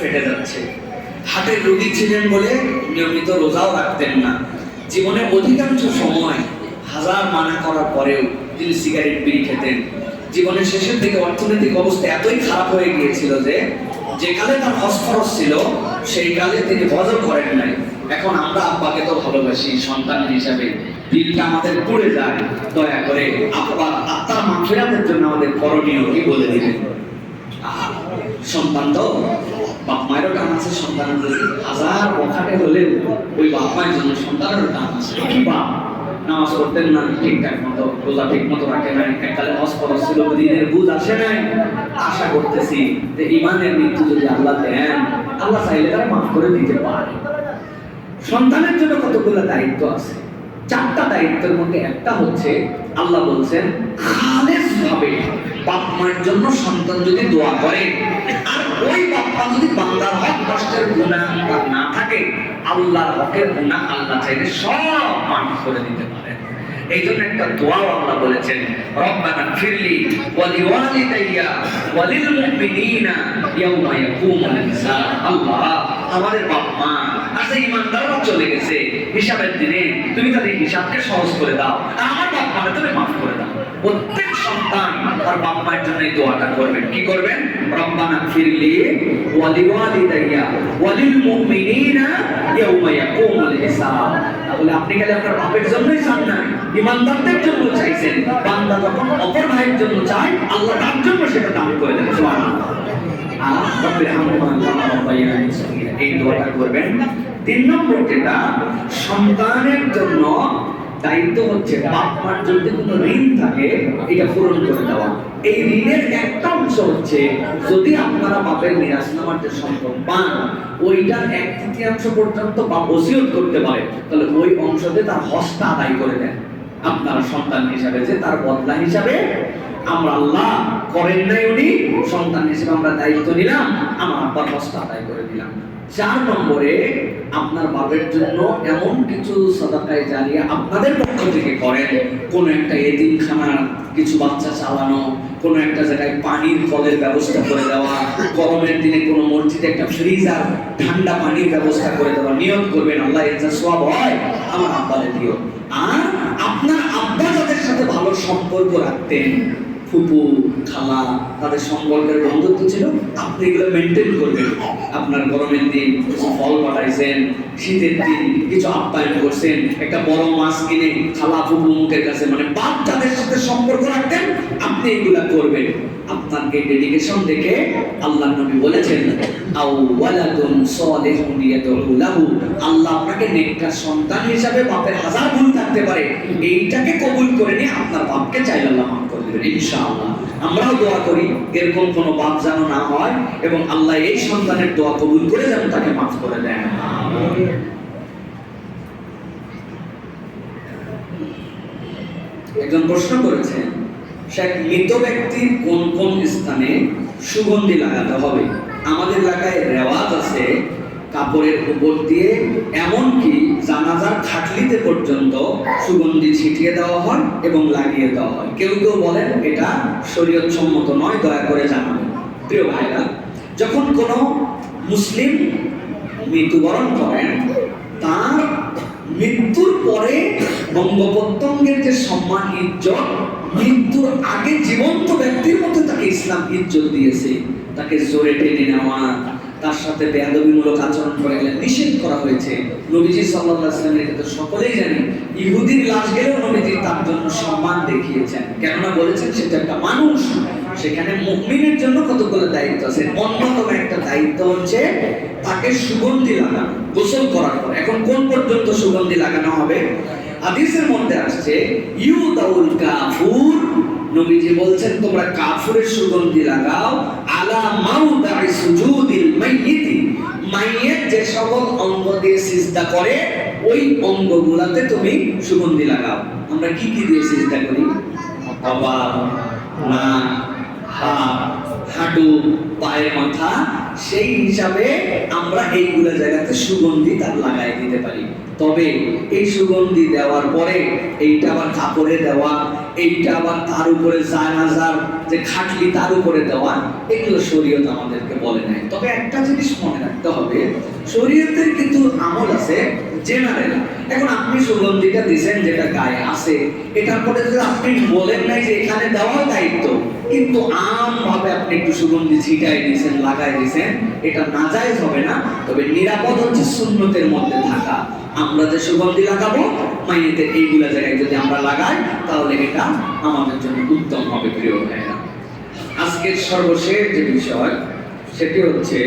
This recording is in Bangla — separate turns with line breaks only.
ফেটে যাচ্ছে। হাটের রোগী ছিলেন বলে নিয়মিত রোজাও রাখতেন না। জীবনে অধিকাংশ সময় হাজার মানা করার পরেও তিনি সিগারেট বিড়ি খেতেন। জীবনের শেষের দিকে অর্থনৈতিক অবস্থা এতই খারাপ হয়ে গিয়েছিল যে যে কালে তার ফসফরস ছিল সেই কালে তিনি বদল করেন নাই। এখন আমরা আব্বাকে তো ভালোবাসি সন্তান হিসাবে। দিলটা আমাদের পড়ে যায়। দয়া করে আব্বা আত্মার মাফিরাতের জন্য আমাদের করণীয় কি বলে দিলেন আহা, সন্তান তো বাপ মায়েরও টান আছে সন্তানের প্রতি হাজার বখাটে হলেও ওই বাপ মায়ের জন্য সন্তানেরও টান আছে। বাপ? নামাজ পড়তেন না ঠিকঠাক মতো রোজা ঠিক মতো রাখে নাই এককালে ফরজ ছিল দিনের বুঝ আসে নাই। আশা করতেছি যে ইমানের মৃত্যু যদি আল্লাহ দেন আল্লাহ চাইলে তারা মাফ করে দিতে পারে। সন্তানের জন্য কতগুলো দায়িত্ব আছে? চারটা দায়িত্বের মধ্যে একটা হচ্ছে আল্লাহ বলছেন খালেস ভাবে বাপ মায়ের জন্য সন্তান যদি দোয়া করে, আর ওই বাপ যদি বান্দার হক কষ্টের গুণা তার না থাকে, আল্লাহর হকের গুণা আল্লাহ চাইলে সব মাফ করে দিতে পারেন। এই জন্য একটা দোয়াও আল্লাহ বলেছেন, রব্বানা ফিরলি ওয়ালিল মুমিনিনা ইয়াউমা আল্লাহ, আমাদের বাপ মা ইমানদাররা চলে গেছে, হিসাবের দিনে তুমি তাদের হিসাবকে সহজ করে দাও। আমার বাপ মাকে তুমি মাফ করে দাও প্রত্যেক তার বাপ মায়ের জন্য এই দোয়াটা করবেন। কি করবেন? রব্বানা ফিরলি ওয়ালি ওয়ালিদাইয়া ওয়ালিল মুমিনিনা ইয়াউমা ইয়াকুমুল হিসাব। তাহলে আপনি গেলে আপনার বাপের জন্যই চান না, ইমানদারদের জন্য চাইছেন। বান্দা যখন অপর ভাইয়ের জন্য চায়, আল্লাহ তার জন্য সেটা দান করে দেন। সুবহানাল্লাহ। আর রব্বির হামহুমা কামা রাব্বায়ানি সগীরা এই দোয়াটা করবেন। তিন নম্বর যেটা, সন্তানের জন্য দায়িত্ব হচ্ছে বাপ মার যদি কোনো ঋণ থাকে এটা পূরণ করে দেওয়া। এই ঋণের একটা অংশ হচ্ছে, যদি আপনারা বাপের যে সম্ভব পান ওইটার এক তৃতীয়াংশ পর্যন্ত বা ওসিয়ত করতে পারে, তাহলে ওই অংশতে তার হস্তা আদায় করে দেন। আপনারা সন্তান হিসাবে যে তার বদলা হিসাবে আমরা আল্লাহ করেন নাই উনি, সন্তান হিসেবে আমরা দায়িত্ব নিলাম, আমার আব্বার হস্তা আদায় করে দিলাম। চার নম্বরে, আপনার বাপের জন্য এমন কিছু সদাকায় জারিয়া আপনাদের পক্ষ থেকে করেন। কোন একটা এতিমখানার কিছু বাচ্চা চালানো, কোন একটা জায়গায় পানির কলের ব্যবস্থা করে দেওয়া, গরমের দিনে কোনো মসজিদে একটা ফ্রিজার, ঠান্ডা পানির ব্যবস্থা করে দেওয়া, নিয়ত করবেন, আল্লাহ যা সব হয়, আমার আব্বারে দিও আর সম্পর্ক রাখতেন ফুপু। খালা, তাদের সম্পর্কের বন্ধুত্ব ছিল, আপনি এগুলো মেনটেন করবেন। আপনার গরমের দিন ফল পাঠাইছেন, শীতের দিন কিছু আপ্যায়ন করছেন, একটা বড় মাছ কিনে খালা ফুপু কাছে মানে বাপ যাদের সাথে সম্পর্ক রাখতেন, আপনি এগুলা করবেন। আপনার ডেডিকেশন দেখে আল্লাহ নবী বলেছেন সালিহুন আল্লাহ আপনাকে নেককার সন্তান হিসাবে বাপের হাজার ভুল থাকতে পারে। এইটাকে কবুল করে নিয়ে আপনার বাপকে চাইলে আল্লাহ করে আমরাও দোয়া করি, এরকম কোনো বাপ যেন না হয় এবং আল্লাহ এই সন্তানের দোয়া কবুল করে যেন তাকে মাফ করে দেন। একজন প্রশ্ন করেছেন এক মৃত ব্যক্তির কোন কোন স্থানে সুগন্ধি লাগাতে হবে? আমাদের এলাকায় রেওয়াজ আছে কাপড়ের উপর দিয়ে, এমনকি জানাজার খাটলিতে পর্যন্ত সুগন্ধি ছিটিয়ে দেওয়া হয় এবং লাগিয়ে দেওয়া হয়। কেউ কেউ বলেন এটা শরীয়ত সম্মত নয়, দয়া করে জানাবেন। প্রিয় ভাইরা, যখন কোনো মুসলিম মৃত্যুবরণ করেন, তার মৃত্যুর পরে বঙ্গপ্রত্যঙ্গের যে সম্মান, ইজ্জত, মৃত্যুর আগে জীবন্ত ব্যক্তির মতো তাকে ইসলাম ইজ্জত দিয়েছে। তাকে জোরে টেনে নেওয়া তার সাথে বেয়াদবিমূলক আচরণ করে গেলে নিষেধ করা হয়েছে। নবীজি সাল্লাল্লাহু আলাইহি ওয়াসাল্লামের ক্ষেত্রে সকলেই জানি। ইহুদির লাশ গেলেও নবীজি তার জন্য সম্মান দেখিয়েছেন। কেননা বলেছেন সেটা একটা মানুষ সেখানে মুমিনের জন্য কতগুলো দায়িত্ব আছে? অন্যতম একটা দায়িত্ব হচ্ছে তাকে সুগন্ধি লাগানো, গোসল করার পর। এখন কোন পর্যন্ত সুগন্ধি লাগানো হবে? হাদিসের মধ্যে আসছে ইউ দাউল কাফুর। নবীজি বলছেন, তোমরা কাফুরের সুগন্ধি লাগাও। আলা মাউদাই সুজুদিল মাইয়িতি মাইয়ের যে সকল অঙ্গ দিয়ে সিজদা করে, ওই তুমি সুগন্ধি লাগাও। আমরা কি কি দিয়ে সিজদা করি? কপাল, নাক, হাত, হাঁটু, পায়ের মাথা, সেই হিসাবে আমরা এইগুলো জায়গাতে সুগন্ধি তার লাগাই দিতে পারি। তবে এই সুগন্ধি দেওয়ার পরে এইটা আবার কাপড়ে দেওয়া এইটা আবার তার উপরে জানাজার যে খাটলি তার উপরে দেওয়া, এগুলো শরীয়ত আমাদেরকে বলে নাই। তবে একটা জিনিস মনে রাখতে হবে, শরীয়তের কিন্তু আমল আছে জেনারেল। এখন আপনি সুগন্ধিটা দিছেন, যেটা গায়ে আছে, এটার পরে যদি আপনি বলেন নাই যে এখানে দেওয়ার দায়িত্ব, কিন্তু আম ভাবে আপনি একটু সুগন্ধি ছিটাই দিয়েছেন লাগাই দিয়েছেন এটা নাজায়েজ হবে না। তবে নিরাপদ হচ্ছে সুন্নতের মধ্যে থাকা। আমরা যে সুগন্ধি লাগাবো মাইয়েদের এইগুলা জায়গায় যদি আমরা লাগাই, তাহলে এটা আমাদের জন্য উত্তম হবে, প্রিয় ভাইরা আজকের সর্বশেষ যে বিষয়, সেটি হচ্ছে